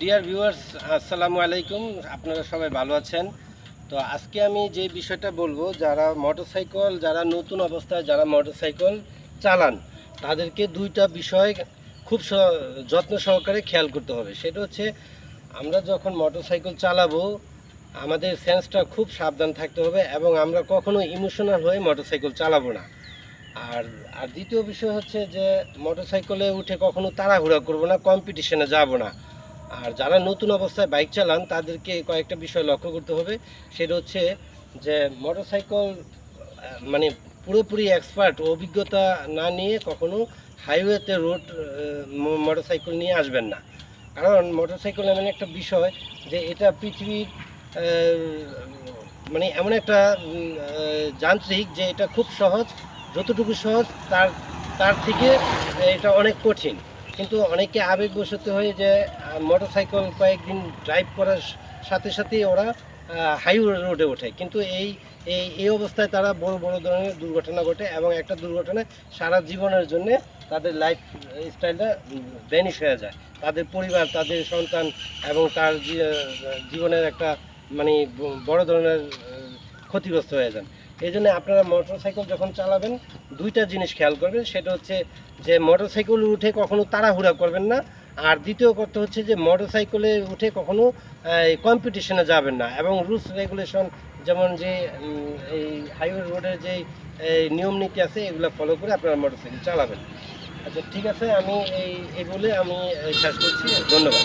Dear viewers আসসালামু আলাইকুম। আপনারা সবাই ভালো আছেন? তো আজকে আমি যে বিষয়টা বলব, যারা মোটরসাইকেল যারা নতুন অবস্থায় যারা মোটরসাইকেল চালান, তাদেরকে দুইটা বিষয় খুব যত্ন সহকারে খেয়াল করতে হবে। সেটা হচ্ছে, আমরা যখন মোটরসাইকেল চালাবো, আমাদের সেন্সটা খুব সাবধান থাকতে হবে এবং আমরা কখনো ইমোশনাল হয়ে মোটরসাইকেল চালাবো না। আর আর দ্বিতীয় বিষয় হচ্ছে যে মোটরসাইকেলে উঠে কখনো তাড়াহুড়া করব না কম্পিটিশনে যাব না। আর যারা নতুন অবস্থায় বাইক চালান, তাদেরকে কয়েকটা বিষয় লক্ষ্য করতে হবে। সেটা হচ্ছে যে মোটরসাইকেল মানে পুরোপুরি এক্সপার্ট অভিজ্ঞতা না নিয়ে কখনো হাইওয়েতে রোড মোটরসাইকেল নিয়ে আসবেন না। কারণ মোটরসাইকেল এমন একটা বিষয় যে এটা পৃথিবীর মানে এমন একটা যান্ত্রিক যে এটা খুব সহজ, যতটুকু সহজ, তার তার থেকে এটা অনেক কঠিন। কিন্তু অনেকে আবেগ আবেগবশত হয়ে যে মোটর সাইকেল কয়েকদিন ড্রাইভ করার সাথে সাথেই ওরা হাইওয়ে রোডে ওঠে। কিন্তু এই এই এই অবস্থায় তারা বড় বড় ধরনের দুর্ঘটনা ঘটে এবং একটা দুর্ঘটনায় সারা জীবনের জন্য তাদের লাইফ স্টাইলটা ভ্যানিশ হয়ে যায়। তাদের পরিবার, তাদের সন্তান এবং তার জীবনের একটা মানে বড় ধরনের ক্ষতিগ্রস্ত হয়ে যান। এই জন্য আপনারা মোটরসাইকেল যখন চালাবেন, দুইটা জিনিস খেয়াল করবেন, সেটা হচ্ছে যে মোটরসাইকেল উঠে কখনো তাড়াহুড়া করবেন না, আর দ্বিতীয় কথা হচ্ছে যে মোটরসাইকেলে উঠে কখনো কম্পিটিশনে যাবেন না, এবং রুলস রেগুলেশন যেমন যে এই হাইওয়ে রোডের যে নিয়ম নীতি আছে, এগুলো ফলো করে আপনারা মোটরসাইকেল চালাবেন। আচ্ছা ঠিক আছে, আমি এই বলে আমি শেষ করছি। ধন্যবাদ।